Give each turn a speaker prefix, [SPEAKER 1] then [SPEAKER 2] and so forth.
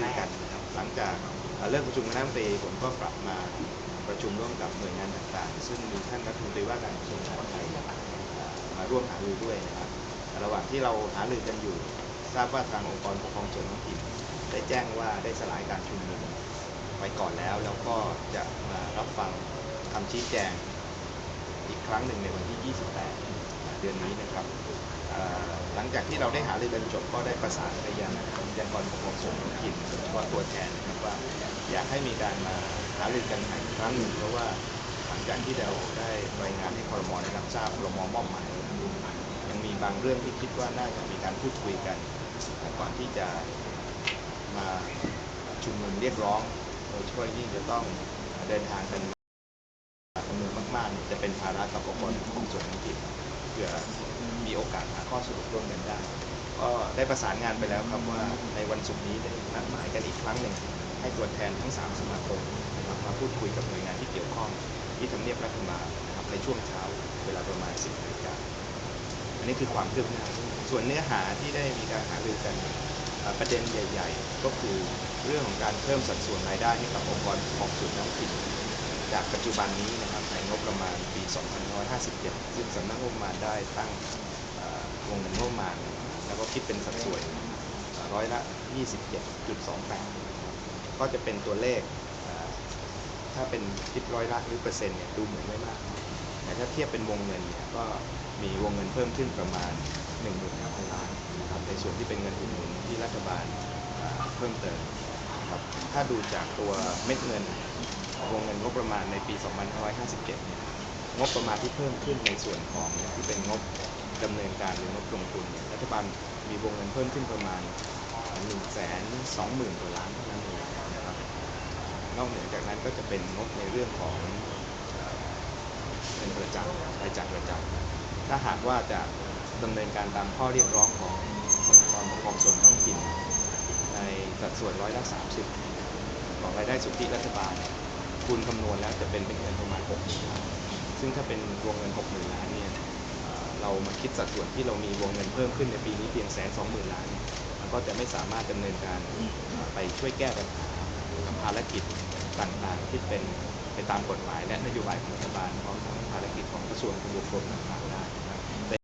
[SPEAKER 1] รือกันนะครับหลังจากเลิกประชุมคณะรัฐมนตรีผมก็กลับมาประชุมร่วมกับหน่วยงานต่างๆ ซึ่งมีท่านรัฐมนตรีว่าการกระทรวงมหาดไทยมาร่วมหารือด้วยนะครับ ระหว่างที่เราหารือกันอยู่ ทราบว่าทางองค์กรปกครองส่วนท้องถิ่นได้แจ้งว่าได้สลายการชุมนุมไปก่อนแล้วแล้วก็จะมารับฟังคำชี้แจงอีกครั้งหนึ่งในวันที่ 28 เดือนนี้นะครับ หลังจากที่เราได้หารือกันจบก็ได้ประสานไปยังยังกรปกครองส่วนท้องถิ่นว่าตัวแทนนะครับว่าอยากให้มีการมาหารือกันอีกครั้งหนึ่งเพราะว่าหลังจากที่เราได้รายงานให้คอรมอได้รับทราบคอรมอมอบหมายยังมีบางเรื่องที่คิดว่าน่าจะมีการพูดคุยกันก่อนที่จะมาชุมนุมเรียกร้องโดยเฉพาะยิ่งจะต้องเดินทางกันจำนวนมากๆจะเป็นภาระกับองค์กรของส่วนท้องถิ่นเพื่อ โอกาสหาข้อสรุปร่วมกันได้ ก็ได้ประสานงานไปแล้วครับว่าในวันศุกร์นี้ได้นัดหมายกันอีกครั้งหนึ่งให้ตัวแทนทั้งสามสมาคมนะครับมาพูดคุยกับหน่วยงานที่เกี่ยวข้องที่ทำเนียบรัฐบาลนะครับในช่วงเช้าเวลาประมาณ 10นาฬิกาอันนี้คือความคืบหน้าส่วนเนื้อหาที่ได้มีการหารือกันประเด็นใหญ่ ๆ ก็คือเรื่องของการเพิ่มสัดส่วนรายได้ให้กับองค์กรของส่วนท้องถิ่นจากปัจจุบันนี้นะครับในงบประมาณปี 2557 ซึ่งสำนักงบประมาณได้ตั้ง วงเงินงบประมาณ แล้วก็คิดเป็นสัดส่วนเอ่อร้อยละ 27.28 ก็จะเป็นตัวเลข ถ้าเป็นคิดร้อยละหรือเปอร์เซ็นต์เนี่ยดูเหมือนไม่มาก แต่ถ้าเทียบเป็นวงเงินเนี่ยก็มีวงเงินเพิ่มขึ้นประมาณ 15,000 ล้านนะครับในส่วนที่เป็นเงินอุดหนุนที่รัฐบาลเพิ่มเติมครับถ้าดูจากตัวเม็ดเงินวงเงินงบประมาณในปี 2557 เนี่ย งบประมาณที่เพิ่มขึ้นในส่วนของที่เป็นงบ ดำเนินการหรืองบลงทุนเนี่ยรัฐบาลมีวงเงินเพิ่มขึ้นประมาณ 1 2 0 0 0 0กว่าล้านเท่านั้นเองนะครับนอกเหนือจากนั้นก็จะเป็นงบในเรื่องของเป็นประจำรายจ่ายประจำถ้าหากว่าจะดำเนินการตามข้อเรียกร้องขององค์กรปกครองส่วนท้องถิ่น ในสัดส่วนร้อยละ 30 ของรายได้สุทธิรัฐบาลคูณคำนวณแล้วจะเป็นเป็นเงินประมาณ6 0 0 0 0ล้านซึ่งถ้าเป็นวงเงิน6 0,000ล้านเนี่ย เรามาคิดสัดส่วนที่เรามีวงเงินเพิ่มขึ้นในปีนี้เพียงแสนสองหมื่นล้านมันก็จะไม่สามารถดำเนินการไปช่วยแก้ปัญหาภารกิจต่างๆ ที่เป็นไปตามกฎหมายและนโยบายของรัฐบาลพร้อมทั้งภารกิจของกระทรวงทบวงกรมต่าง